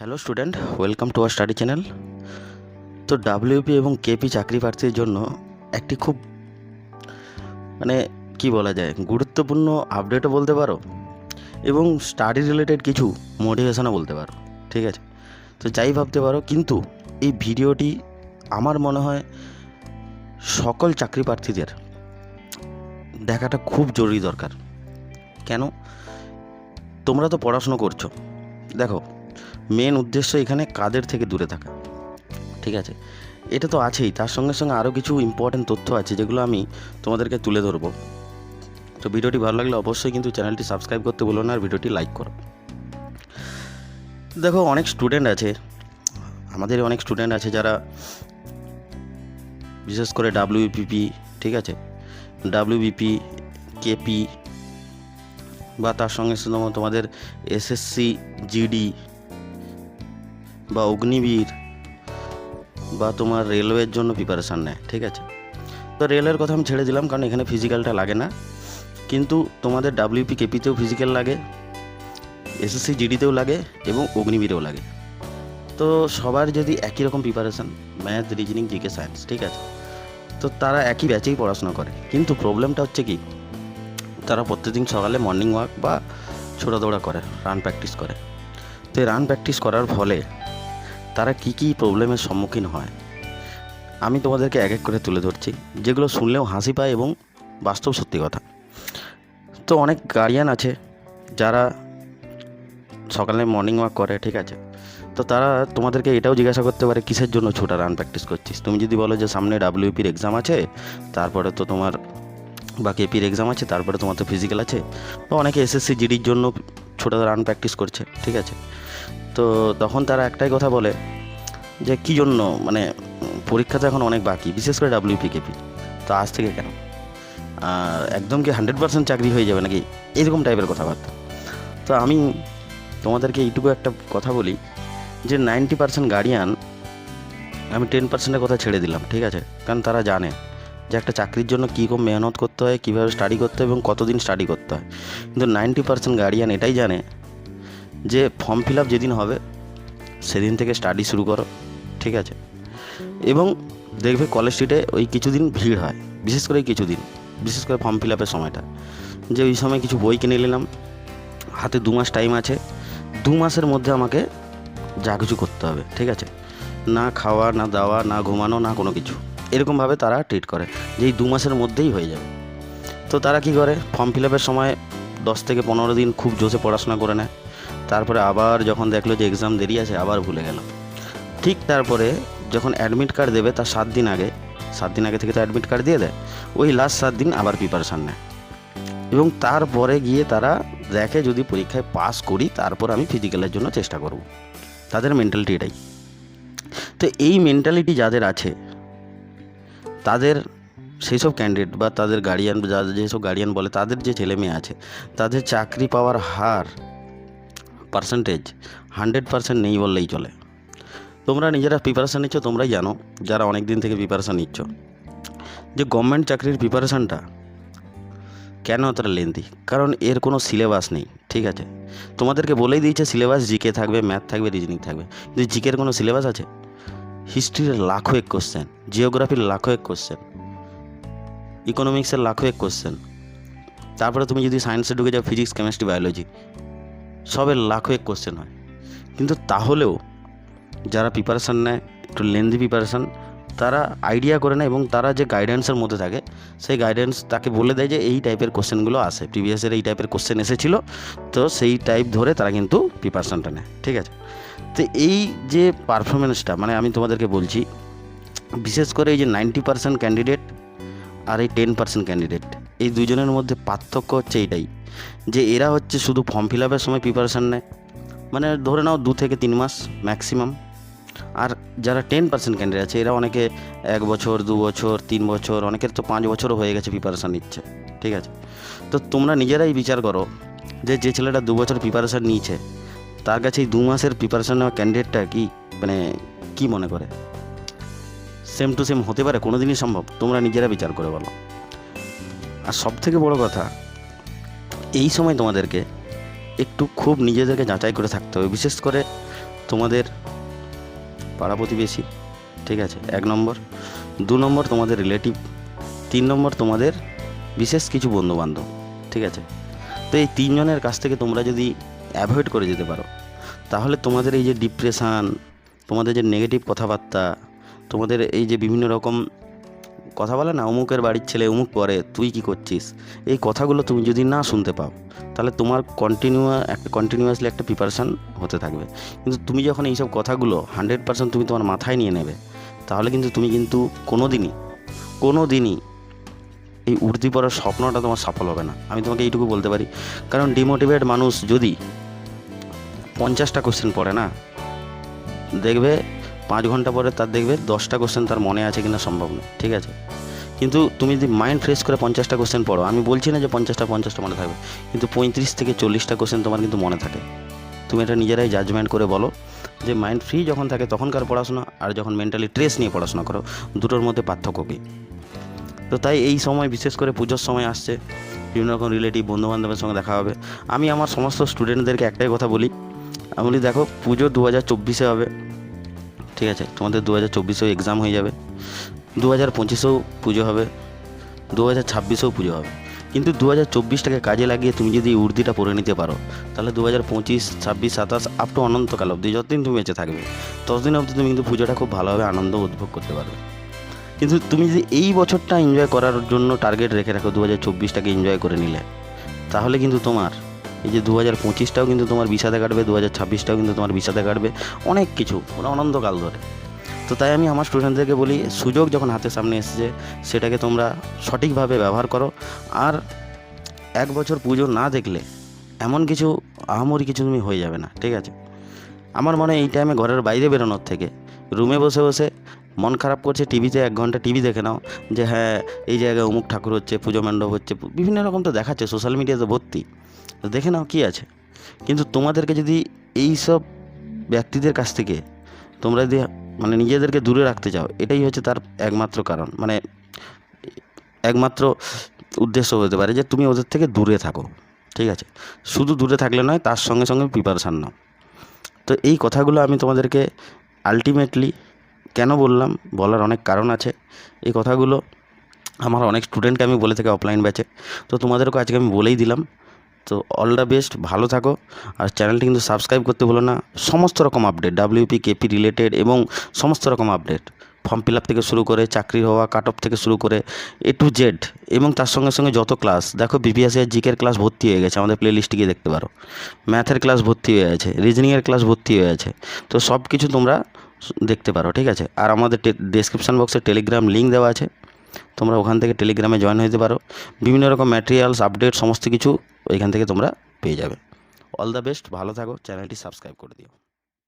Hello student welcome to our study channel তো WP এবং KP চাকরি প্রার্থীর জন্য একটি খুব মানে কি বলা যায়, গুরুত্বপূর্ণ আপডেটও বলতে পারো এবং স্টাডি রিলেটেড কিছু মোটিভেশনও বলতে পারো, ঠিক আছে? তো যাই ভাবতে পারো, কিন্তু এই ভিডিওটি আমার মনে হয় সকল চাকরি প্রার্থীদের দেখাটা খুব জরুরি দরকার। কেন? তোমরা তো পড়াশুনো করছ। দেখো মেন উদ্দেশ্য এখানে কাদের থেকে দূরে থাকা। ঠিক আছে? এটা তো আছেই। তার সঙ্গে সঙ্গে আরও কিছু ইম্পর্টেন্ট তথ্য আছে যেগুলো আমি তোমাদেরকে তুলে ধরবো। তো ভিডিওটি ভালো লাগলে অবশ্যই কিন্তু চ্যানেলটি সাবস্ক্রাইব করতে বলো না আর ভিডিওটি লাইক করো। দেখো, অনেক স্টুডেন্ট আছে। আমাদের অনেক স্টুডেন্ট আছে যারা বিশেষ করে ডাব্লিউপিপি ঠিক আছে? ডাব্লিউবিপি কেপি বা তার সঙ্গে সঙ্গে তোমাদের এসএসসি জিডি বা অগ্নিবীর বা তোমার রেলওয়ের জন্য প্রিপারেশান নেয়, ঠিক আছে? তো রেলের কথা আমি ছেড়ে দিলাম, কারণ এখানে ফিজিক্যালটা লাগে না। কিন্তু তোমাদের ডাব্লিউপি কেপিতেও ফিজিক্যাল লাগে এসএসসি জিডিতেও লাগে এবং অগ্নিবীরেও লাগে। তো সবার যদি একই রকম preparation math reasoning GK science ঠিক আছে? তো তারা একই ব্যাচেই পড়াশোনা করে। কিন্তু প্রবলেমটা হচ্ছে কি? তারা প্রত্যেকদিন সকালে মর্নিং ওয়াক বা ছোটা দৌড়া করে রান প্র্যাকটিস করে। তো এই রান প্র্যাকটিস করার ফলে তারা কী কী প্রবলেমের সম্মুখীন হয়? আমি তোমাদেরকে এক এক করে তুলে ধরছি, যেগুলো শুনলেও হাসি পায় এবং বাস্তব সত্যি কথা। তো অনেক গার্ডিয়ান আছে, যারা সকালে মর্নিং ওয়াক করে, ঠিক আছে? তো তারা তোমাদেরকে এটাও জিজ্ঞাসা করতে পারে, কিসের জন্য ছোটা রান প্র্যাকটিস করছিস? তুমি যদি বলো যে সামনে ডাব্লিউপির এক্সাম আছে, তারপরে তো তোমার বা কেপির এক্সাম আছে, তারপরে তোমার তো ফিজিক্যাল আছে। তো অনেকে এসএসসি জিডির জন্য ছোটো রান প্র্যাকটিস করছে, ঠিক আছে? তো তখন তারা একটাই কথা বলে যে, কী জন্য? মানে পরীক্ষা তো এখন অনেক বাকি, বিশেষ করে ডাব্লিউপি কেপি তো আজ থেকে কেন? আর একদম কি হান্ড্রেড পার্সেন্ট চাকরি হয়ে যাবে নাকি? এরকম টাইপের কথাবার্তা। তো আমি তোমাদেরকে এইটুকু একটা কথা বলি যে নাইনটি পার্সেন্ট গার্ডিয়ান আমি টেন পার্সেন্টের কথা ছেড়ে দিলাম, ঠিক আছে? কারণ তারা জানে। যে একটা চাকরির জন্য কী কম মেহনত করতে হয়, কীভাবে স্টাডি করতে হয় এবং কতদিন স্টাডি করতে হয়। কিন্তু নাইনটি পার্সেন্ট গার্ডিয়ান এটাই জানে যে ফর্ম ফিল আপ যেদিন হবে, সেদিন থেকে স্টাডি শুরু করো, ঠিক আছে? এবং দেখবে কলেজ স্ট্রিটে ওই কিছুদিন ভিড় হয়, বিশেষ করে কিছুদিন, বিশেষ করে ফর্ম ফিল আপের সময়টা। যে ওই সময় কিছু বই কিনে নিলাম, হাতে দু মাস টাইম আছে, দু মাসের মধ্যে আমাকে যা কিছু করতে হবে, ঠিক আছে? না খাওয়া, না দাওয়া, না ঘুমানো, না কোনো কিছু। এরকমভাবে তারা ট্রিট করে যে এই দু মাসের মধ্যেই হয়ে যাবে। তো তারা কি করে? ফর্ম ফিল আপের সময় দশ থেকে পনেরো দিন খুব জোশে পড়াশোনা করে নেয়। তারপরে আবার যখন দেখল যে এক্সাম দেরি আছে, আবার ভুলে গেল। ঠিক তারপরে যখন অ্যাডমিট কার্ড দেবে তার সাত দিন আগে, সাত দিন আগে থেকে তো অ্যাডমিট কার্ড দিয়ে দেয়, ওই লাস্ট সাত দিন আবার প্রিপারেশান নেয়। এবং তারপরে গিয়ে তারা দেখে যদি পরীক্ষায় পাস করি, তারপর আমি ফিজিক্যালের জন্য চেষ্টা করব। তাদের মেন্টালিটি এটাই তো এই মেন্টালিটি যাদের আছে তাদের সেই সব ক্যান্ডিডেট বা তাদের গার্ডিয়ান যাদের যেসব গার্ডিয়ান বলে, তাদের যে ছেলে মেয়ে আছে, তাদের চাকরি পাওয়ার হার পার্সেন্টেজ হান্ড্রেড পার্সেন্ট নেই বললেই চলে। তোমরা নিজেরা প্রিপারেশান নিচ্ছ, তোমরাই জানো, যারা অনেক দিন থেকে প্রিপারেশান নিচ্ছ, যে গভর্নমেন্ট চাকরির প্রিপারেশানটা কেন অতটা লেন্দি কারণ এর কোনো সিলেবাস নেই, ঠিক আছে? তোমাদেরকে বলেই দিয়েছে সিলেবাস জিকে থাকবে ম্যাথ থাকবে রিজনিং থাকবে। কিন্তু জিকের কোনো সিলেবাস আছে হিস্ট্রির লাখো এক কোশ্চেন জিওগ্রাফির লাখো এক কোশ্চেন ইকোনমিক্সের লাখো এক কোশ্চেন তারপরে তুমি যদি সায়েন্সে ঢুকে যাও ফিজিক্স কেমিস্ট্রি বায়োলজি সবের লাখো এক কোশ্চেন হয়। কিন্তু তাহলেও যারা প্রিপারেশান নেয়, একটু লেন্দি প্রিপারেশান তারা আইডিয়া করে নেয় এবং তারা যে গাইডেন্সের মধ্যে থাকে, সেই গাইডেন্স তাকে বলে দেয় যে এই টাইপের কোশ্চেনগুলো আসে প্রিভিয়াসের এই টাইপের কোশ্চেন এসেছিল, তো সেই টাইপ ধরে তারা কিন্তু প্রিপারেশানটা নেয়, ঠিক আছে? তো এই যে পারফরমেন্সটা মানে আমি তোমাদেরকে বলছি বিশেষ করে এই যে নাইনটি পার্সেন্ট ক্যান্ডিডেট আর এই টেন পার্সেন্ট ক্যান্ডিডেট এই দুজনের মধ্যে পার্থক্য হচ্ছে এইটাই, যে এরা হচ্ছে শুধু ফর্ম ফিল আপের সময় প্রিপারেশান নেয় মানে ধরে নাও দু থেকে তিন মাস ম্যাক্সিমাম আর যারা টেন পার্সেন্ট ক্যান্ডিডেট আছে, এরা অনেকে এক বছর, দু বছর, তিন বছর, অনেকের তো পাঁচ বছরও হয়ে গেছে প্রিপারেশান নিচ্ছে, ঠিক আছে? তো তোমরা নিজেরাই বিচার করো যে যে ছেলেটা দু বছর প্রিপারেশান নিয়েছে, তার কাছে এই দু মাসের প্রিপারেশান নেওয়া ক্যান্ডিডেটটা কি মানে কি মনে করে? সেম টু সেম হতে পারে কোনো দিনই সম্ভব। তোমরা নিজেরা বিচার করে বলো। আর সব থেকে বড় কথা, এই সময় তোমাদেরকে একটু খুব নিজেদেরকে যাচাই করে থাকতে হবে। বিশেষ করে তোমাদের পাড়া প্রতিবেশী, ঠিক আছে, এক নম্বর। দু নম্বর তোমাদের রিলেটিভ তিন নম্বর তোমাদের বিশেষ কিছু বন্ধুবান্ধব, ঠিক আছে? তো এই তিনজনের কাছ থেকে তোমরা যদি অ্যাভয়েড করে যেতে পারো, তাহলে তোমাদের এই যে ডিপ্রেশান তোমাদের যে নেগেটিভ কথাবার্তা তোমাদের এই যে বিভিন্ন রকম কথা বলে না, অমুকের বাড়ির ছেলে অমুক পরে তুই কি করছিস? এই কথাগুলো তুমি যদি না শুনতে পাও, তাহলে তোমার কন্টিনিউ একটা কন্টিনিউয়াসলি একটা প্রিপারেশান হতে থাকবে। কিন্তু তুমি যখন এইসব কথাগুলো হান্ড্রেড পার্সেন্ট তুমি তোমার মাথায় নিয়ে নেবে, তাহলে কিন্তু তুমি কিন্তু কোনো দিনই কোনো দিনই এই উর্দি পড়ার স্বপ্নটা তোমার সফল হবে না। আমি তোমাকে এইটুকু বলতে পারি। কারণ ডিমোটিভেট মানুষ যদি পঞ্চাশটা কোশ্চেন পড়ে না, দেখবে পাঁচ ঘণ্টা পরে তার দেখবে দশটা কোশ্চেন তার মনে আছে কিনা সম্ভব নয়, ঠিক আছে? কিন্তু তুমি যদি মাইন্ড ফ্রেশ করে পঞ্চাশটা কোশ্চেন পড়ো, আমি বলছি না যে পঞ্চাশটা পঞ্চাশটা মনে থাকবে, কিন্তু পঁয়ত্রিশ থেকে চল্লিশটা কোশ্চেন তোমার কিন্তু মনে থাকে। তুমি এটা নিজেরাই জাজমেন্ট করে বলো যে মাইন্ড ফ্রি যখন থাকে তখনকার পড়াশোনা আর যখন মেন্টালি ট্রেস নিয়ে পড়াশোনা করো, দুটোর মধ্যে পার্থক্য কী? তো তাই এই সময় বিশেষ করে পুজোর সময় আসছে, বিভিন্ন রকম রিলেটিভ বন্ধুবান্ধবের সঙ্গে দেখা হবে। আমি আমার সমস্ত স্টুডেন্টদেরকে একটাই কথা বলি, আমি বলি দেখো পুজো দু হাজার চব্বিশে হবে ঠিক আছে, তোমাদের দু হাজার চব্বিশেও এক্সাম হয়ে যাবে দু হাজার পঁচিশেও পুজো হবে দু হাজার ছাব্বিশেও পুজো হবে। কিন্তু দু হাজার চব্বিশটাকে কাজে লাগিয়ে তুমি যদি উর্দিটা পরে নিতে পারো, তাহলে দু হাজার পঁচিশ, ছাব্বিশ, সাতাশ আপ টু অনন্তকাল অবধি যতদিন তুমি বেঁচে থাকবে, ততদিন অবধি তুমি কিন্তু পুজোটা খুব ভালোভাবে আনন্দ উপভোগ করতে পারবে। কিন্তু তুমি যদি এই বছরটা এনজয় করার জন্য টার্গেট রেখে রাখো দু হাজার চব্বিশটাকে এনজয় করে নিলে, তাহলে কিন্তু তোমার এই যে দু হাজার পঁচিশটাও কিন্তু তোমার বিষাদে কাটবে দু হাজার ছাব্বিশটাও কিন্তু তোমার বিষাদে কাটবে, অনেক কিছু মানে অনন্তকাল ধরে। তো তাই আমি আমার স্টুডেন্টদেরকে বলি, সুযোগ যখন হাতের সামনে এসেছে, সেটাকে তোমরা সঠিকভাবে ব্যবহার করো। আর এক বছর পুজো না দেখলে এমন কিছু আহামরি কিছু তুমি হয়ে যাবে না, ঠিক আছে? আমার মনে এই টাইমে ঘরের বাইরে বেরোনোর থেকে, রুমে বসে বসে মন খারাপ করছে, টিভিতে এক ঘণ্টা টিভি দেখে নাও, যে হ্যাঁ এই জায়গায় অমুক ঠাকুর হচ্ছে, পুজো মণ্ডপ হচ্ছে, বিভিন্ন রকম তো দেখাচ্ছে সোশ্যাল মিডিয়াতে ভর্তি। তো দেখে নাও কী আছে। কিন্তু তোমাদেরকে যদি এই সব ব্যক্তিদের কাছ থেকে তোমরা যদি মানে নিজেদেরকে দূরে রাখতে চাও, এটাই হচ্ছে তার একমাত্র কারণ। মানে একমাত্র উদ্দেশ্য হতে পারে যে তুমি ওদের থেকে দূরে থাকো, ঠিক আছে? শুধু দূরে থাকলে নয়, তার সঙ্গে সঙ্গে প্রিপারেশান নাও। তো এই কথাগুলো আমি তোমাদেরকে আলটিমেটলি কেন বললাম, বলার অনেক কারণ আছে। এই কথাগুলো আমার অনেক স্টুডেন্টকে আমি বলে থাকি অফলাইন ব্যাচে তো তোমাদেরকে আজকে আমি বলেই দিলাম। তো অল দ্য বেস্ট ভালো থাকো। আর চ্যানেলটি কিন্তু সাবস্ক্রাইব করতে ভুলো না। সমস্ত রকম আপডেট ডাব্লিউপি কেপি রিলেটেড এবং সমস্ত রকম আপডেট ফর্ম ফিল থেকে শুরু করে, চাকরি হওয়া কাট অফ থেকে শুরু করে এ টু জেড এবং তার সঙ্গে সঙ্গে যত ক্লাস দেখো বিপিএসের জিকের ক্লাস ভর্তি হয়ে গেছে, আমাদের প্লে লিস্টে গিয়ে দেখতে পারো। ম্যাথের ক্লাস ভর্তি হয়ে আছে রিজনিংয়ের ক্লাস ভর্তি হয়ে আছে। তো সব কিছু তোমরা দেখতে পারো, ঠিক আছে? আর আমাদের ডেসক্রিপশান বক্সে টেলিগ্রাম লিঙ্ক দেওয়া আছে। তোমরা ওখান থেকে টেলিগ্রামে জয়েন হতে পারো। বিভিন্ন রকম ম্যাটেরিয়ালস আপডেট সমস্ত কিছু ওইখান থেকে তোমরা পেয়ে যাবে। অল দ্য বেস্ট ভালো থাকো চ্যানেলটি সাবস্ক্রাইব করে দিও।